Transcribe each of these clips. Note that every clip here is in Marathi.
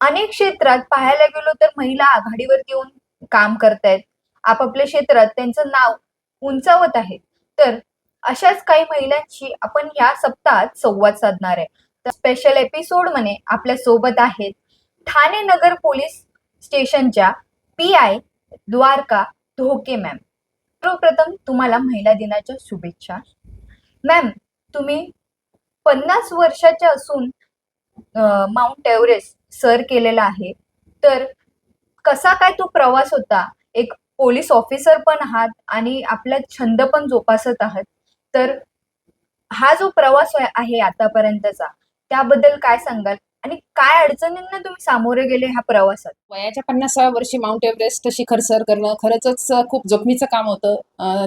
अनेक क्षेत्रात पाहायला गेलो तर महिला आघाडीवरती येऊन काम करतायत. आपापल्या क्षेत्रात त्यांचं नाव उंचावत आहेत तर अशाच काही महिलांशी आपण या सप्ताहात संवाद साधणार आहे. तर स्पेशल एपिसोडमध्ये आपल्यासोबत आहेत. ठाणे नगर पोलीस स्टेशनच्या P I Dwarka Dhoke ma'am सर्वप्रथम तुम्हाला महिला दिनाच्या शुभेच्छा. मॅम तुम्ही पन्नास वर्षाच्या असून माउंट एव्हरेस्ट सर केलेला आहे. तर कसा काय तो प्रवास होता? एक पोलीस ऑफिसर पण आहात आणि आपला छंद पण जोपासत आहात. तर हा जो प्रवास आहे- आतापर्यंतचा त्याबद्दल काय सांगाल? आणि काय अडचणींना तुम्ही सामोरे गेले ह्या प्रवासात? वयाच्या पन्नासाव्या वर्षी माउंट एव्हरेस्ट शिखर सर करणं खरंच खूप जोखमीचं काम होतं.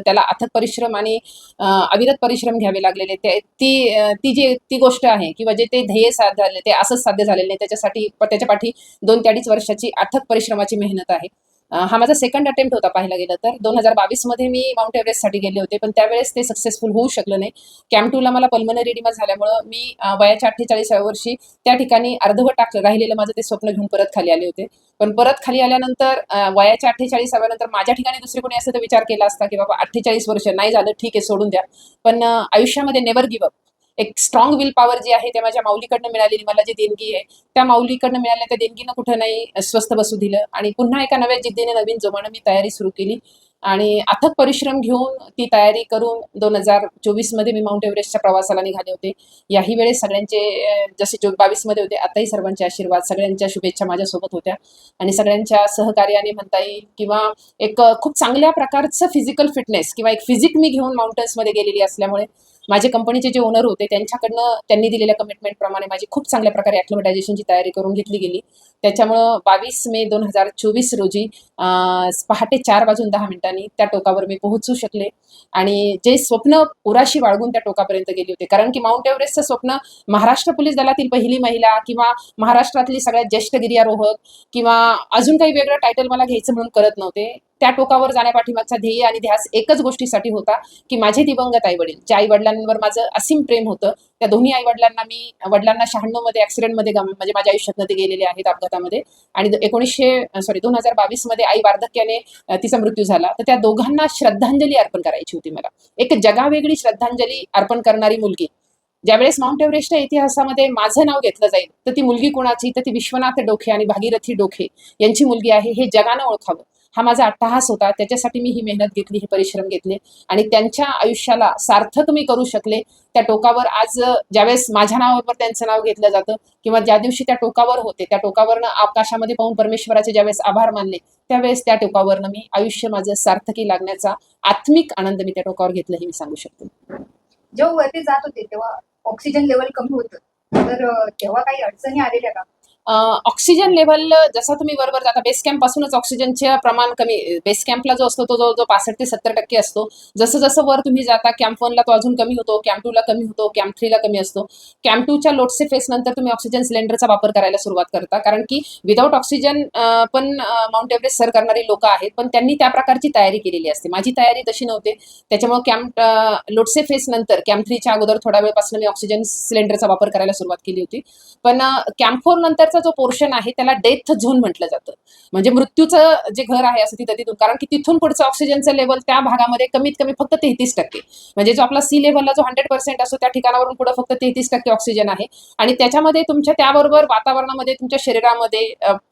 त्याला अथक परिश्रम आणि अविरत परिश्रम घ्यावे लागलेले. ते ती ती जी ती गोष्ट आहे किंवा जे ते ध्येय साध्य झाले ते असंच साध्य झालेले नाही त्याच्यासाठी त्याच्या पाठी दोन ते अडीच वर्षाची अथक परिश्रमाची मेहनत आहे. हा माझा सेकंड अटेम्प्ट होता पाहायला गेलं तर. दोन हजार बावीसमध्ये मी माउंट एव्हरेस्टसाठी गेले होते पण त्यावेळेस ते सक्सेसफुल होऊ शकलं नाही. कॅम्प टूला मला पल्मनरी एडिमा झाल्यामुळं मी वयाच्या अठ्ठेचाळीसाव्या वर्षी त्या ठिकाणी अर्धवट टाकलं राहिलेलं माझं ते स्वप्न घेऊन परत खाली आले होते. पण परत खाली आल्यानंतर वयाच्या अठ्ठेचाळीसाव्या नंतर माझ्या ठिकाणी दुसरे कोणी असं तर विचार केला असता की बाबा अठ्ठेचाळीस वर्ष नाही झालं ठीक आहे सोडून द्या. पण आयुष्यामध्ये नेवर गिव्ह अप एक स्ट्रॉंग विल पॉवर जी आहे ते माझ्या माऊलीकडनं मिळालेली मला जी देणगी आहे त्या माऊलीकडनं मिळालेल्या त्या देणगीनं कुठं नाही स्वस्थ बसू दिलं. आणि पुन्हा एका नव्या जिद्दीने नवीन जोमानं मी तयारी सुरू केली. आणि अथक परिश्रम घेऊन ती तयारी करून दोन हजार चोवीसमध्ये मी माउंट एव्हरेस्टच्या प्रवासाला निघाले होते. याही वेळेस सगळ्यांचे जसे चो बावीसमध्ये होते आताही सर्वांचे आशीर्वाद सगळ्यांच्या शुभेच्छा माझ्यासोबत होत्या. आणि सगळ्यांच्या सहकार्याने म्हणता येईल किंवा एक खूप चांगल्या प्रकारचं फिजिकल फिटनेस किंवा एक फिजिक मी घेऊन माउंटन्समध्ये गेलेली असल्यामुळे माझे कंपनीचे जे ओनर होते त्यांच्याकडनं त्यांनी दिलेल्या कमिटमेंटप्रमाणे माझी खूप चांगल्या प्रकारे ॲक्लिमेटायझेशनची तयारी करून घेतली गेली. त्याच्यामुळं बावीस मे दोन हजार चोवीस रोजी पहाटे चार वाजून दहा मिनिटांनी त्या टोकावर मी पोहोचू शकले. आणि जे स्वप्न पुराशी बाळगून त्या टोकापर्यंत गेले होते. कारण की माउंट एव्हरेस्टचं स्वप्न महाराष्ट्र पोलीस दलातील पहिली महिला किंवा महाराष्ट्रातली सगळ्यात ज्येष्ठ गिर्यारोहक किंवा अजून काही वेगळं टायटल मला घ्यायचं म्हणून करत नव्हते. त्या टोकावर जाण्यापाठीमागचा ध्येय आणि ध्यास एकच गोष्टीसाठी होता की माझे दिवंगत आई वडील ज्या आई वडिलांवर माझं असीम प्रेम होतं त्या दोन्ही आई वडिलांना मी वडिलांना शहाण्णवमध्ये ऍक्सिडेंटमध्ये गम- म्हणजे माझ्या आयुष्यात ते गेलेले आहेत अपघातामध्ये. आणि एकोणीसशे सॉरी दोन हजार बावीसमध्ये आई वार्धक्याने तिचा मृत्यू झाला. तर त्या दोघांना श्रद्धांजली अर्पण करायची होती मला. एक जगावेगळी श्रद्धांजली अर्पण करणारी मुलगी. ज्यावेळेस माउंट एव्हरेस्टच्या इतिहासामध्ये माझं नाव घेतलं जाईल तर ती मुलगी कोणाची? तर ती विश्वनाथ डोखे आणि भागीरथी डोखे यांची मुलगी आहे. हे जगानं ओळखावं. हा माझा अट्टहास होता. त्याच्यासाठी मी ही मेहनत घेतली हे परिश्रम घेतले आणि त्यांच्या आयुष्याला सार्थक मी करू शकले. त्या टोकावर आज ज्यावेळेस माझ्या नावावर त्यांचं नाव घेतलं जातं किंवा ज्या दिवशी त्या टोकावर होते त्या टोकावरनं आकाशामध्ये पाहून परमेश्वराचे ज्यावेळेस आभार मानले त्यावेळेस त्या टोकावरनं मी आयुष्य माझं सार्थकी लागण्याचा आत्मिक आनंद मी त्या टोकावर घेतलं हे मी सांगू शकते. जेव्हा वरती जात होते तेव्हा ऑक्सिजन लेवल कमी होतं. तर तेव्हा काही अडचणी आलेल्या का? ऑक्सिजन लेवल जसा तुम्ही वरवर जाता बेस कॅम्प पासूनच ऑक्सिजनचे प्रमाण कमी बेस कॅम्पला जो असतो तो जो जो पासष्ट ते सत्तर टक्के असतो. जसं जसं वर तुम्ही जाता कॅम्प वनला तो अजून कमी होतो कॅम्प टूला कमी होतो कॅम्प थ्रीला कमी असतो. कॅम्प टूच्या लोडसे फेस नंतर तुम्ही ऑक्सिजन सिलेंडरचा वापर करायला सुरुवात करता. कारण की विदाऊट ऑक्सिजन पण माउंट एव्हरेस्ट सर करणारी लोक आहेत. पण त्यांनी त्या प्रकारची तयारी केलेली असते. माझी तयारी तशी नव्हते. त्याच्यामुळे कॅम्प लोडसे फेस नंतर कॅम्प थ्रीच्या अगोदर थोड्या वेळपासून मी ऑक्सिजन सिलेंडरचा वापर करायला सुरुवात केली होती. पण कॅम्प फोर घराचा जो पोर्शन आहे त्याला डेथ झोन म्हटलं जातं. म्हणजे मृत्यूचं जे घर आहे असं तिथं तिथून कारण की तिथून पुढचं ऑक्सिजनचं लेवल त्या भागामध्ये कमीत कमी फक्त तेहतीस टक्के. म्हणजे जो आपला सी लेवलला जो हंड्रेड पर्सेंट असतो त्या ठिकाणावरून पुढे फक्त तेहतीस टक्के ऑक्सिजन आहे. आणि त्याच्यामध्ये तुमच्या त्याबरोबर वातावरणामध्ये तुमच्या शरीरामध्ये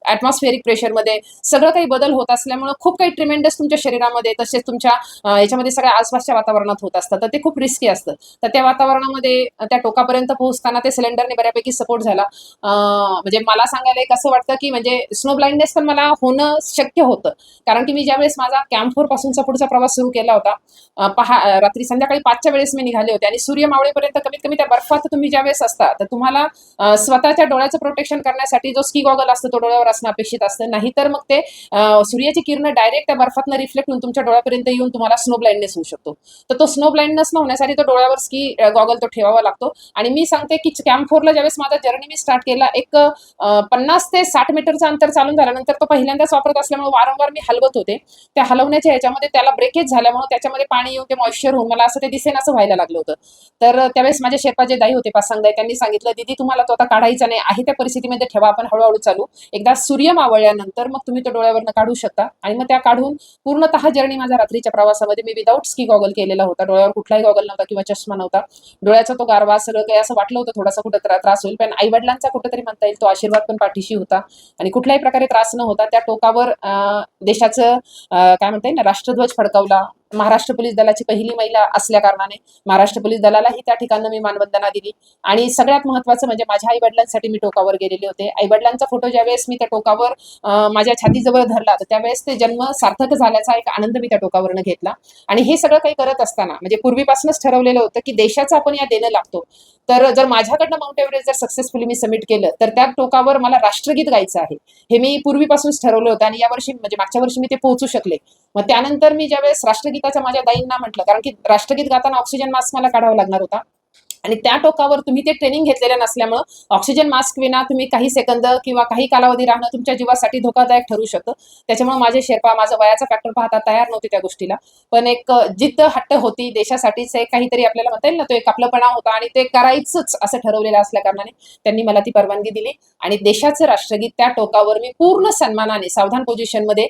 ॲटमॉस्फेरिक प्रेशरमध्ये सगळं काही बदल होत असल्यामुळे खूप काही ट्रिमेंडस तुमच्या शरीरामध्ये तसेच तुमच्या याच्यामध्ये सगळ्या आसपासच्या वातावरणात होत असतं. तर ते खूप रिस्की असतं. तर त्या वातावरणामध्ये त्या टोकापर्यंत पोहोचताना ते सिलेंडरने बऱ्यापैकी सपोर्ट झाला. म्हणजे मला सांगायला एक असं वाटतं की म्हणजे स्नो ब्लाइंडनेस पण मला होणं शक्य होतं. कारण की मी ज्यावेळेस माझा कॅम्पफोर पासूनचा पुढचा प्रवास सुरू केला होता पहा रात्री संध्याकाळी पाचच्या वेळेस मी निघाले होते आणि सूर्य मावळेपर्यंत कमीत कमी त्या बर्फात तुम्ही ज्यावेळेस असता तर तुम्हाला स्वतःच्या डोळ्याचं प्रोटेक्शन करण्यासाठी जो स्की गॉगल असतो तो डोळ्यावर असणं अपेक्षित असतं. नाहीतर मग ते सूर्याची किरण डायरेक्ट त्या बर्फातनं रिफ्लेक्ट होऊन तुमच्या डोळ्यापर्यंत येऊन तुम्हाला स्नो ब्लाइंडनेस होऊ शकतो. तर तो स्नो ब्लाइंडनेस न होण्यासाठी तो डोळ्यावर स्की गॉगल तो ठेवावा लागतो. आणि मी सांगते की कॅम्प फोरला ज्यावेळेस माझा जर्नी मी स्टार्ट केला एक पन्नास ते साठ मीटरचं अंतर चालून झाल्यानंतर तो पहिल्यांदाच वापरत असल्यामुळे वारंवार मी हलवत होते. त्या हलवण्याच्या ह्याच्यामध्ये त्याला ब्रेकेज झाल्यामुळे त्याच्यामध्ये पाणी येऊन ते मॉइश्चर होऊन मला असं ते दिसेन असं व्हायला लागलं होतं. तर त्यावेळेस माझे शेर्पा जे दाई होते पाच दाई त्यांनी सांगितलं दीदी तुम्हाला तो आता काढायचा नाही. आहे त्या परिस्थितीमध्ये ठेवा आपण हळूहळू चालू. एकदा सूर्य मावळल्यानंतर मग तुम्ही तो डोळ्यावरनं काढू शकता. आणि मग त्या काढून पूर्णतः जर्नी माझा रात्रीच्या प्रवासामध्ये मी विदाऊट स्की गॉगल केलेला होता. डोळ्यावर कुठलाही गॉगल नव्हता किंवा चष्मा नव्हता. डोळ्याचा तो गारवा सगळं काही असं वाटलं होतं थोडासा कुठं त्रास होईल. पण आई वडिलांचा कुठेतरी म्हणता येईल तो आशीर्वाद पण पाठीशी होता. आणि कुठल्याही प्रकारे त्रास न होता त्या टोकावर देशाचं काय म्हणता येईल ना राष्ट्रध्वज फडकावला. महाराष्ट्र पोलीस दलाची पहिली महिला असल्या कारणाने महाराष्ट्र पोलीस दलालाही त्या ठिकाणी मी मानवंदना दिली. आणि सगळ्यात महत्वाचं म्हणजे माझ्या आई वडिलांसाठी मी टोकावर गेलेले होते. आई वडिलांचा फोटो ज्यावेळेस मी त्या टोकावर माझ्या छातीजवळ धरला तर त्यावेळेस ते जन्म सार्थक झाल्याचा एक आनंद मी त्या टोकावरनं घेतला. आणि हे सगळं काही करत असताना म्हणजे पूर्वीपासूनच ठरवलेलं होतं की देशाचं आपण या देणं लागतो. तर जर माझ्याकडनं माउंट एव्हरेस्ट जर सक्सेसफुली मी सबमिट केलं तर त्या टोकावर मला राष्ट्रगीत गायचं आहे. हे मी पूर्वीपासूनच ठरवलं होतं आणि यावर्षी म्हणजे मागच्या वर्षी मी ते पोहोचू शकले. मग त्यानंतर मी ज्यावेळेस राष्ट्रगीत राष्ट्रगीताच्या माझ्या दाईंना म्हटलं कारण की राष्ट्रगीत गाताना ऑक्सिजन मास्क मला काढावा लागणार होता. आणि त्या टोकावर तुम्ही ते ट्रेनिंग घेतलेलं नसल्यामुळं ऑक्सिजन मास्क विना तुम्ही काही सेकंद किंवा काही कालावधी राहणं तुमच्या जीवासाठी धोकादायक ठरू शकतं. त्याच्यामुळे माझे शेर्पा माझा वयाचा फॅक्टर पाहता तयार नव्हते त्या गोष्टीला. पण एक जिद्द हट्ट होती देशासाठीच एक काहीतरी आपल्याला म्हणता येईल ना तो एक आपलंपणा होता आणि ते करायचंच असं ठरवलेलं असल्या कारणाने त्यांनी मला ती परवानगी दिली. आणि देशाचं राष्ट्रगीत त्या टोकावर मी पूर्ण सन्मानाने सावधान पोझिशनमध्ये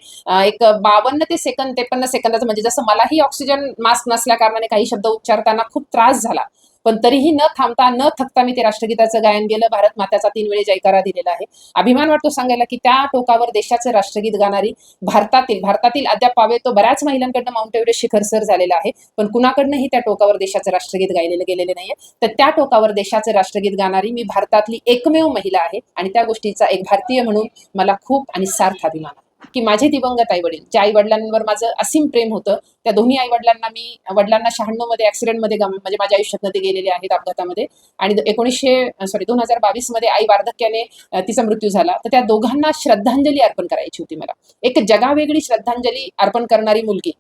एक बावन्न ते सेकंद त्रेपन्न सेकंदाचं म्हणजे जसं मलाही ऑक्सिजन मास्क नसल्या कारणाने काही शब्द उच्चारताना खूप त्रास झाला. पण तरीही न थांबता न थकता मी ते राष्ट्रगीताचं गायन गेलं भारत मात्याचा तीन वेळी जयकारा दिलेला आहे. अभिमान वाटतो सांगायला की त्या टोकावर देशाचं राष्ट्रगीत गाणारी भारतातील भारतातील अद्याप पावे तो बऱ्याच महिलांकडनं माउंट एव्हरेस्ट शिखर सर झालेला आहे. पण कुणाकडनंही त्या टोकावर देशाचं राष्ट्रगीत गायलेलं गेलेलं नाहीये. तर त्या टोकावर देशाचं राष्ट्रगीत गाणारी मी भारतातली एकमेव महिला आहे. आणि त्या गोष्टीचा एक भारतीय म्हणून मला खूप आणि सार्थ अभिमान आहे. की माझे दिवंगत आई वडील ज्या आई वडिलांवर माझं असीम प्रेम होतं त्या दोन्ही आई वडिलांना मी वडिलांना शहाण्णवमध्ये ऍक्सिडेंटमध्ये गम म्हणजे माझ्या आयुष्यात ते गेलेले आहेत अपघातामध्ये. आणि एकोणीसशे सॉरी दोन हजार बावीसमध्ये आई वार्धक्याने तिचा मृत्यू झाला. तर त्या दोघांना श्रद्धांजली अर्पण करायची होती मला. एक जगावेगळी श्रद्धांजली अर्पण करणारी मुलगी.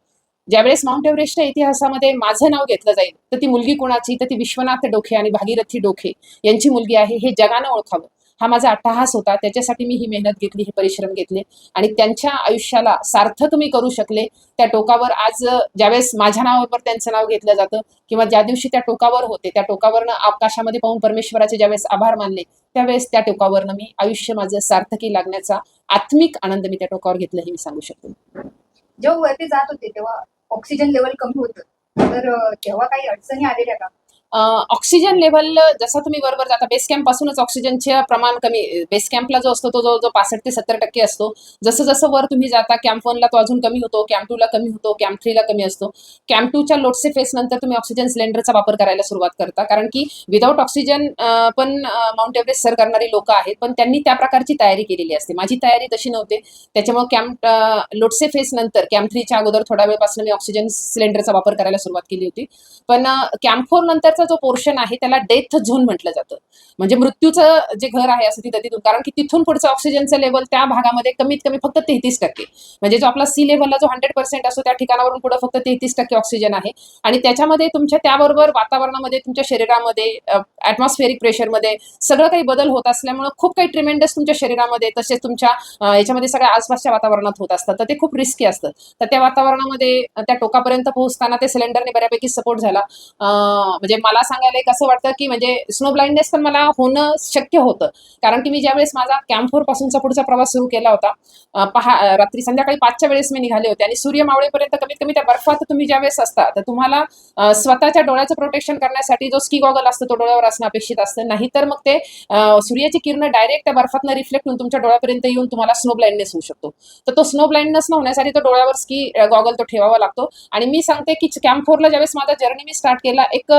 ज्यावेळेस माउंट एव्हरेस्टच्या इतिहासामध्ये माझं नाव घेतलं जाईल तर ती मुलगी कोणाची? तर ती विश्वनाथ डोखे आणि भागीरथी डोखे यांची मुलगी आहे. हे जगानं ओळखावं. हा माझा अट्टहास होता. त्याच्यासाठी मी ही मेहनत घेतली हे परिश्रम घेतले आणि त्यांच्या आयुष्याला सार्थक मी करू शकले. त्या टोकावर आज ज्यावेळेस माझ्या नावावर त्यांचं नाव घेतलं जातं किंवा ज्या दिवशी त्या टोकावर होते त्या टोकावरनं आकाशामध्ये पाहून परमेश्वराचे ज्यावेळेस आभार मानले त्यावेळेस त्या टोकावरनं मी आयुष्य माझं सार्थकी लागण्याचा आत्मिक आनंद मी त्या टोकावर घेतलं हे मी सांगू शकते. जेव्हा वरती जात होते तेव्हा ऑक्सिजन लेवल कमी होतं. तर तेव्हा काही अडचणी आलेल्या का? ऑक्सिजन लेवल जसं तुम्ही बरोबर जाता बेस कॅम्प पासूनच ऑक्सिजनचे प्रमाण कमी बेस कॅम्पला जो असतो तो जो पासष्ट ते सत्तर टक्के असतो. जसं जसं वर तुम्ही जाता कॅम्प वनला तो अजून कमी होतो कॅम्प टूला कमी होतो कॅम्प थ्रीला कमी असतो. कॅम्प टूच्या लोटसे फेस नंतर तुम्ही ऑक्सिजन सिलेंडरचा वापर करायला सुरुवात करता. कारण की विदाऊट ऑक्सिजन पण माउंट एव्हरेस्ट सर करणारी लोक आहेत. पण त्यांनी त्या प्रकारची तयारी केलेली असते. माझी तयारी तशी नव्हते. त्याच्यामुळे कॅम्प लोडसे फेस नंतर कॅम्प थ्रीच्या अगोदर थोड्या वेळपासून मी ऑक्सिजन सिलेंडरचा वापर करायला सुरुवात केली होती. पण कॅम्प फोर नंतरचा जो पोर्शन आहे त्याला डेथ झोन म्हटलं जातं. म्हणजे मृत्यूचं जे घर आहे असं तिथं तिथून कारण की तिथून पुढचं ऑक्सिजनचं लेवल त्या भागामध्ये कमीत कमी फक्त तेहतीस टक्के. म्हणजे जो आपला सी लेवलला जो हंड्रेड पर्सेंट असतो त्या ठिकाणावरून पुढे फक्त तेहतीस टक्के ऑक्सिजन आहे. आणि त्याच्यामध्ये तुमच्या त्याबरोबर वातावरणामध्ये तुमच्या शरीरामध्ये ॲटमॉस्फेरिक प्रेशरमध्ये सगळं काही बदल होत असल्यामुळे खूप काही ट्रिमेंडस तुमच्या शरीरामध्ये तसेच तुमच्या याच्यामध्ये सगळ्या आसपासच्या वातावरणात होत असतात तर ते खूप रिस्की असतं. तर त्या वातावरणामध्ये त्या टोकापर्यंत पोहोचताना ते सिलेंडरने बऱ्यापैकी सपोर्ट झाला. म्हणजे मला सांगायला एक असं वाटतं की म्हणजे स्नो ब्लाइंडनेस पण मला होणं शक्य होतं. कारण की मी ज्यावेळेस माझा कॅम्प पासूनचा पुढचा प्रवास सुरू केला होता पहा रात्री संध्याकाळी पाचच्या वेळेस मी निघाले होते आणि सूर्य मावळेपर्यंत कमीत कमी त्या बर्फात तुम्ही ज्यावेळेस असता तर तुम्हाला स्वतःच्या डोळ्याचं प्रोटेक्शन करण्यासाठी जो स्की गॉगल असतो तो डोळ्यावर असणं अपेक्षित असतं. नाहीतर मग ते सूर्याची किरण डायरेक्ट त्या बर्फातनं रिफ्लेक्ट होऊन तुमच्या डोळ्यापर्यंत येऊन तुम्हाला स्नो ब्लाइंडनेस होऊ शकतो. तर तो स्नो ब्लाइंडनेस न होण्यासाठी तो डोळ्यावर स्की गॉगल तो ठेवावा लागतो. आणि मी सांगते की कॅम्प फोरला ज्यावेळेस माझा जर्नी मी स्टार्ट केला एक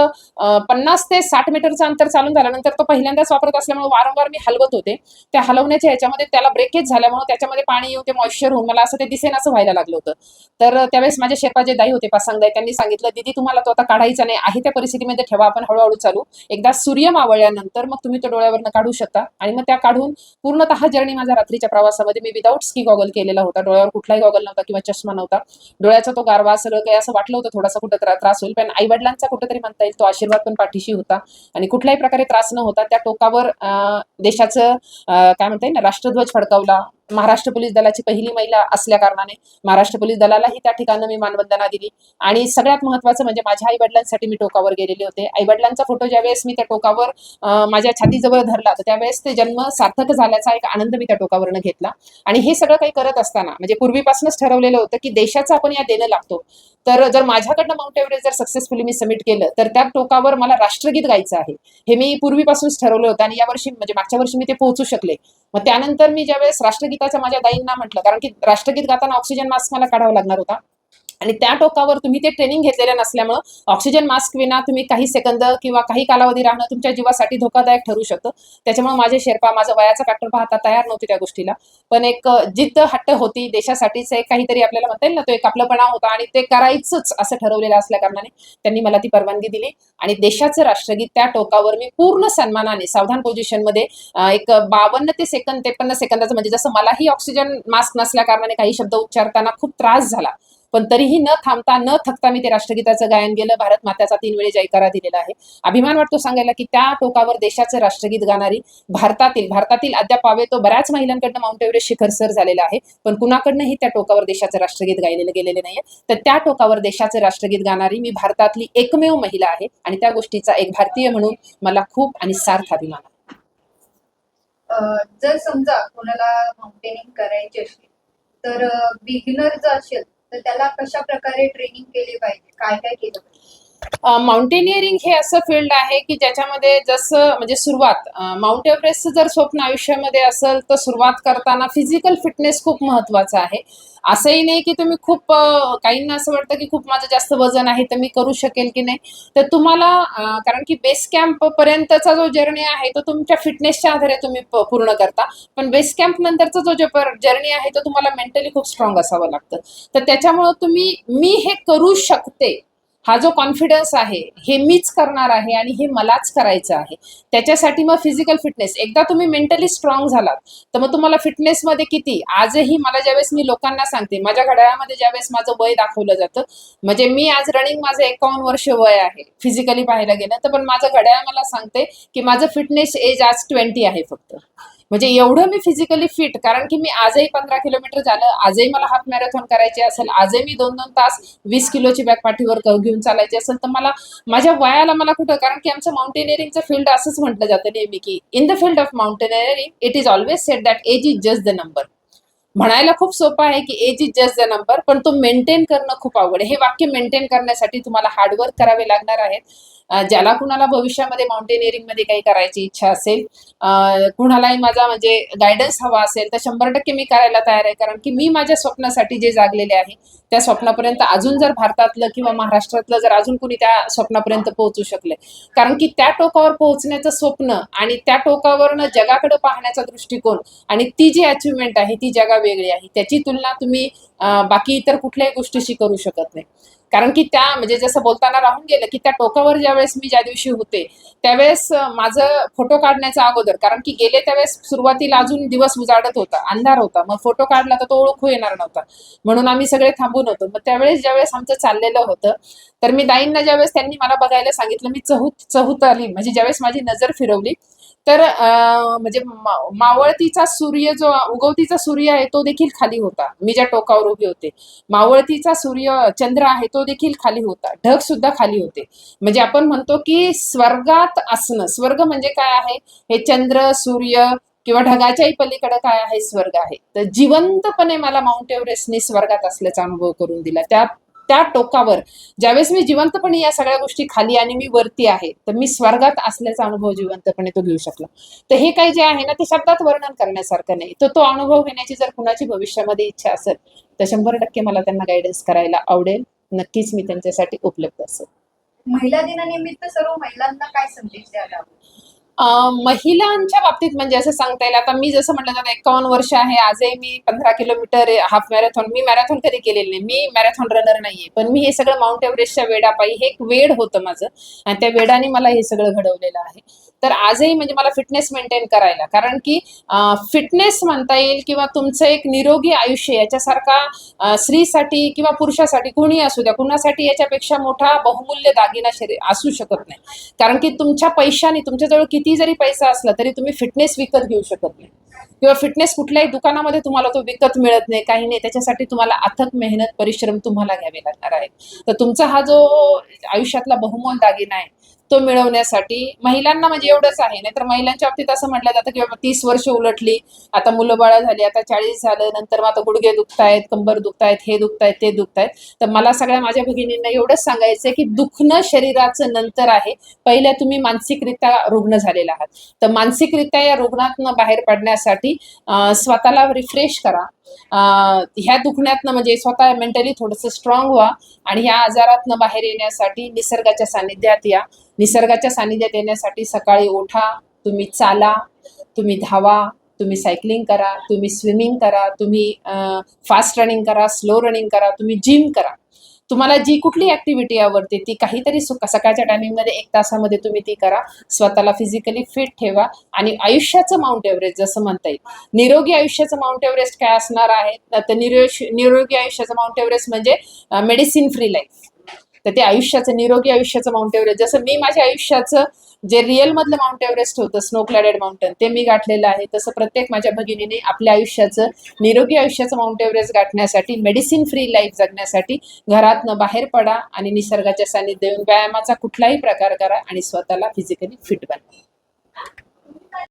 पन्नास ते साठ मीटरचं अंतर चालून झाल्यानंतर तो पहिल्यांदाच वापरत असल्यामुळे वारंवार मी हलवत होते. त्या हलवण्याच्या ह्याच्यामध्ये त्याला ब्रेकेज झाल्यामुळे त्याच्यामध्ये पाणी येऊन ते मॉइश्चर होऊन मला असं ते दिसेन असं व्हायला लागलं होतं. तर त्यावेळेस माझे शेर्पा जे दाई होते पासंग दाई त्यांनी सांगितलं दीदी तुम्हाला तो आता काढायचा नाही. आहे त्या परिस्थितीमध्ये ठेवा आपण हळूहळू चालू. एकदा सूर्य मावळल्यानंतर मग तुम्ही तो डोळ्यावरनं काढू शकता. आणि मग त्या काढून पूर्णतः जर्नी माझा रात्रीच्या प्रवासामध्ये मी विदाऊट स्की गॉगल केलेला होता. डोळ्यावर कुठलाही गॉगल नव्हता किंवा चष्मा नव्हता. डोळ्याचा तो गारवा सगळं काही असं वाटलं होतं थोडासा कुठं त्रास होईल. पण आई वडिलांचा कुठेतरी म्हणता येईल तो आशीर्वाद अजिबात पण पाठीशी होता आणि कुठल्याही प्रकारे त्रास न होता त्या टोकावर देशाचं काय म्हणता येईल ना राष्ट्रध्वज फडकावला. महाराष्ट्र पोलीस दलाची पहिली महिला असल्या कारणाने महाराष्ट्र पोलीस दलालाही त्या ठिकाणी मी मानवंदना दिली. आणि सगळ्यात महत्वाचं म्हणजे माझ्या आई वडिलांसाठी मी टोकावर गेलेले होते. आई वडिलांचा फोटो ज्यावेळेस मी त्या टोकावर माझ्या छातीजवळ धरला तर त्यावेळेस ते जन्म सार्थक झाल्याचा एक आनंद मी त्या टोकावरनं घेतला. आणि हे सगळं काही करत असताना म्हणजे पूर्वीपासूनच ठरवलेलं होतं की देशाचं आपण या देणं लागतो. तर जर माझ्याकडनं माउंट एव्हरेस्ट जर सक्सेसफुली मी सबमिट केलं तर त्या टोकावर मला राष्ट्रगीत गायचं आहे. हे मी पूर्वीपासूनच ठरवलं होतं आणि यावर्षी म्हणजे मागच्या वर्षी मी ते पोहोचू शकले. मग त्यानंतर मी ज्यावेळेस राष्ट्रगीताच्या माझ्या दाईंना म्हटलं कारण की राष्ट्रगीत गाताना ऑक्सिजन मास्क मला काढावा लागणार होता. आणि त्या टोकावर तुम्ही ते ट्रेनिंग घेतलेलं नसल्यामुळं ऑक्सिजन मास्क विना तुम्ही काही सेकंद किंवा काही कालावधी राहणं तुमच्या जीवासाठी धोकादायक ठरू शकतं. त्याच्यामुळे माझे शेर्पा माझं वयाचा फॅक्टर पाहता तयार नव्हते त्या गोष्टीला. पण एक जिद्द हट्ट होती देशासाठीच एक काहीतरी आपल्याला म्हणता येईल ना तो एक आपलंपणा होता आणि ते करायचंच असं ठरवलेलं असल्या कारणाने त्यांनी मला ती परवानगी दिली. आणि देशाचं राष्ट्रगीत त्या टोकावर मी पूर्ण सन्मानाने सावधान पोझिशनमध्ये एक बावन्न ते सेकंद त्रेपन्न सेकंदाचं म्हणजे जसं मलाही ऑक्सिजन मास्क नसल्या कारणाने काही शब्द उच्चारताना खूप त्रास झाला. पण तरीही न थांबता न थकता मी ते राष्ट्रगीताचं गायन गेलं भारत मात्याचा तीन वेळी जयकारा दिलेला आहे. अभिमान वाटतो सांगायला की त्या टोकावर देशाचं राष्ट्रगीत गाणारी भारतातील भारतातील अद्याप पावे तो बऱ्याच महिलांकडनं माउंट एव्हरेस्ट शिखर सर झालेला आहे. पण कुणाकडनंही त्या टोकावर देशाचं राष्ट्रगीत गायलेलं गेलेलं नाहीये. तर त्या टोकावर देशाचं राष्ट्रगीत गाणारी मी भारतातली एकमेव महिला आहे. आणि त्या गोष्टीचा एक भारतीय म्हणून मला खूप आणि सार्थ अभिमान आहे. जर समजा कोणाला माउंटेनिंग करायची असेल तर बिगिनर जर असेल तर त्याला कशा प्रकारे ट्रेनिंग केली पाहिजे? काय काय केलं पाहिजे? माउंटेनिअरिंग हे असं फील्ड आहे की ज्याच्यामध्ये जसं म्हणजे सुरुवात माउंट एव्हरेस्टचं जर स्वप्न आयुष्यामध्ये असेल तर सुरुवात करताना फिजिकल फिटनेस खूप महत्त्वाचा आहे. असंही नाही की तुम्ही खूप काहींना असं वाटतं की खूप माझं जास्त वजन आहे तर मी करू शकेल की नाही. तर तुम्हाला कारण की बेस कॅम्प पर्यंतचा जो जर्नी आहे तो तुमच्या फिटनेसच्या आधारे तुम्ही पूर्ण करता. पण बेस कॅम्प नंतरचा जो जर्नी आहे तो तुम्हाला मेंटली खूप स्ट्रॉंग असावं लागतं. तर त्याच्यामुळं तुम्ही मी हे करू शकते. हा जो कॉन्फिडन्स आहे हे मीच करणार आहे आणि हे मलाच करायचं आहे. त्याच्यासाठी मग फिजिकल फिटनेस एकदा तुम्ही मेंटली स्ट्रॉंग झालात तर मग तुम्हाला फिटनेसमध्ये किती? आजही मला ज्यावेळेस मी लोकांना सांगते माझ्या घड्याळामध्ये ज्यावेळेस माझं वय दाखवलं जातं म्हणजे मी आज रनिंग माझं एकावन्न वर्ष वय आहे फिजिकली पाहायला गेलं तर पण माझं घड्याळ मला सांगते की माझं फिटनेस एज आज ट्वेंटी आहे फक्त. म्हणजे एवढं मी फिजिकली फिट कारण की मी आजही पंधरा किलोमीटर झालं आजही मला हाफ मॅरेथॉन करायची असेल आजही मी दोन दोन तास वीस किलोची बॅग पाठीवर घेऊन चालायची असेल तर मला माझ्या वयाला मला कुठं कारण की आमचं माउंटेनिअरिंगचं फील्ड असंच म्हटलं जातं नेहमी की in the field of mountaineering it is always said that age is just the number म्हणायला खूप सोपं आहे की age is just the number पण तो मेंटेन करणं खूप अवघड आहे. हे वाक्य मेंटेन करण्यासाठी तुम्हाला हार्डवर्क करावे लागणार आहेत. ज्याला कुणाला भविष्यामध्ये माउंटेनिअरिंगमध्ये काही करायची इच्छा असेल कुणालाही माझा म्हणजे गायडन्स हवा असेल तर शंभर टक्के मी करायला तयार आहे. कारण की मी माझ्या स्वप्नासाठी जे जागलेले आहे त्या स्वप्नापर्यंत अजून जर भारतातलं किंवा महाराष्ट्रातलं जर अजून कुणी त्या स्वप्नापर्यंत पोहोचू शकले. कारण की त्या टोकावर पोहोचण्याचं स्वप्न आणि त्या टोकावरनं जगाकडे पाहण्याचा दृष्टिकोन आणि ती जी अचिव्हमेंट आहे ती जगा वेगळी आहे. त्याची तुलना तुम्ही बाकी इतर कुठल्याही गोष्टीशी करू शकत नाही. कारण की त्या म्हणजे जसं बोलताना राहून गेलं की त्या टोकावर ज्यावेळेस मी ज्या दिवशी होते त्यावेळेस माझं फोटो काढण्याचा अगोदर कारण की गेले त्यावेळेस सुरुवातीला अजून दिवस उजाडत होता अंधार होता. मग फोटो काढला तर तो ओळखू येणार नव्हता. म्हणून आम्ही सगळे थांबून होतो. मग त्यावेळेस ज्यावेळेस आमचं चाललेलं होतं तर मी दाईंना ज्यावेळेस त्यांनी मला बघायला सांगितलं मी चहूत चहूत आली. म्हणजे ज्यावेळेस माझी नजर फिरवली तर म्हणजे मावळतीचा सूर्य जो उगवतीचा सूर्य आहे तो देखील खाली होता. मी ज्या टोकावर उभी होते. मावळतीचा सूर्य चंद्र आहे तो देखील खाली होता. ढग सुद्धा खाली होते. म्हणजे आपण म्हणतो की स्वर्गात असणं स्वर्ग म्हणजे काय आहे? हे चंद्र सूर्य किंवा ढगाच्याही पलीकडे काय आहे? स्वर्ग आहे. तर जिवंतपणे मला माउंट एव्हरेस्टने स्वर्गात असल्याचा अनुभव करून दिला. त्या त्या टोकावर. ज्यावेळेस मी जिवंतपणे या सगळ्या गोष्टी खाली आणि मी वरती आहे तर मी स्वर्गात असल्याचा अनुभव जिवंतपणे तो घेऊ शकला. तर हे काही जे आहे ना ते शब्दात वर्णन करण्यासारखं नाही. तर तो अनुभव घेण्याची जर कुणाची भविष्यामध्ये इच्छा असेल तर शंभर टक्के मला त्यांना गायडन्स करायला आवडेल. नक्कीच मी त्यांच्यासाठी उपलब्ध असेल. महिला दिनानिमित्त सर्व महिलांना काय संदेश द्यायला महिलांच्या बाबतीत म्हणजे असं सांगता येईल. आता मी जसं म्हटलं जातं एकावन्न वर्ष आहे. आजही मी पंधरा किलोमीटर हाफ मॅरेथॉन मी मॅरेथॉन कधी केलेली नाही. मी मॅरेथॉन रनर नाहीये. पण मी हे सगळं माउंट एव्हरेस्टच्या वेडापायी हे एक वेड होतं माझं. आणि त्या वेडाने मला हे सगळं घडवलेलं आहे. तर आजही म्हणजे मला फिटनेस मेंटेन करायला कारण की फिटनेस म्हणता येईल किंवा तुमचं एक निरोगी आयुष्य याच्यासारखा स्त्रीसाठी किंवा पुरुषासाठी कोणी असू द्या कुणासाठी याच्यापेक्षा मोठा बहुमूल्य दागिना शरीर असू शकत नाही. कारण की तुमच्या पैशाने तुमच्याजवळ किती जरी पैसा असला तरी तुम्ही फिटनेस विकत घेऊ शकत नाही. किंवा फिटनेस कुठल्याही दुकानामध्ये तुम्हाला तो विकत मिळत नाही काही नाही. त्याच्यासाठी तुम्हाला अथक मेहनत परिश्रम तुम्हाला घ्यावे लागणार आहे तर तुमचा हा जो आयुष्यातला बहुमोल दागिना आहे तो मिळवण्यासाठी महिलांना म्हणजे एवढंच आहे. नाहीतर महिलांच्या बाबतीत असं म्हटलं जातं की बाबा तीस वर्ष उलटली आता मुलं बाळा झाली आता चाळीस झालं नंतर मग आता गुडघे दुखतायत कंबर दुखतायत हे दुखतायत ते दुखतायत. तर मला सगळ्या माझ्या भगिनींना एवढंच सांगायचं की दुखणं शरीराचं नंतर आहे. पहिल्या तुम्ही मानसिकरित्या रुग्ण झालेला आहात. तर मानसिकरित्या या रुग्णातनं बाहेर पडण्यासाठी स्वतःला रिफ्रेश करा. ह्या दुखण्यातनं म्हणजे स्वतः मेंटली थोडंसं स्ट्रॉंग व्हा आणि ह्या आजारातनं बाहेर येण्यासाठी निसर्गाच्या सानिध्यात या. निसर्गाच्या सानिध्यात येण्यासाठी सकाळी उठा तुम्ही चाला तुम्ही धावा तुम्ही सायकलिंग करा तुम्ही स्विमिंग करा तुम्ही फास्ट रनिंग करा स्लो रनिंग करा तुम्ही जिम करा. तुम्हाला जी कुठली ऍक्टिव्हिटी आवडते ती काहीतरी सकाळच्या टायमिंगमध्ये एक तासामध्ये तुम्ही ती करा. स्वतःला फिजिकली फिट ठेवा आणि आयुष्याचं माउंट एव्हरेस्ट जसं म्हणता येईल. निरोगी आयुष्याचं माउंट एव्हरेस्ट काय असणार आहे? तर निरोगी आयुष्याचं माउंट एव्हरेस्ट म्हणजे मेडिसिन फ्री लाईफ तर ते आयुष्याचं निरोगी आयुष्याचं माउंट एव्हरेस्ट जसं मी माझ्या आयुष्याचं जे रिअल मधलं माउंट एव्हरेस्ट होतं स्नो क्लॅडेड माउंटन ते मी गाठलेलं आहे. तसं प्रत्येक माझ्या भगिनीने आपल्या आयुष्याचं निरोगी आयुष्याचं माउंट एव्हरेस्ट गाठण्यासाठी मेडिसिन फ्री लाईफ जगण्यासाठी घरातनं बाहेर पडा आणि निसर्गाच्या सानिध्य येऊन व्यायामाचा कुठलाही प्रकार करा आणि स्वतःला फिजिकली फिट बना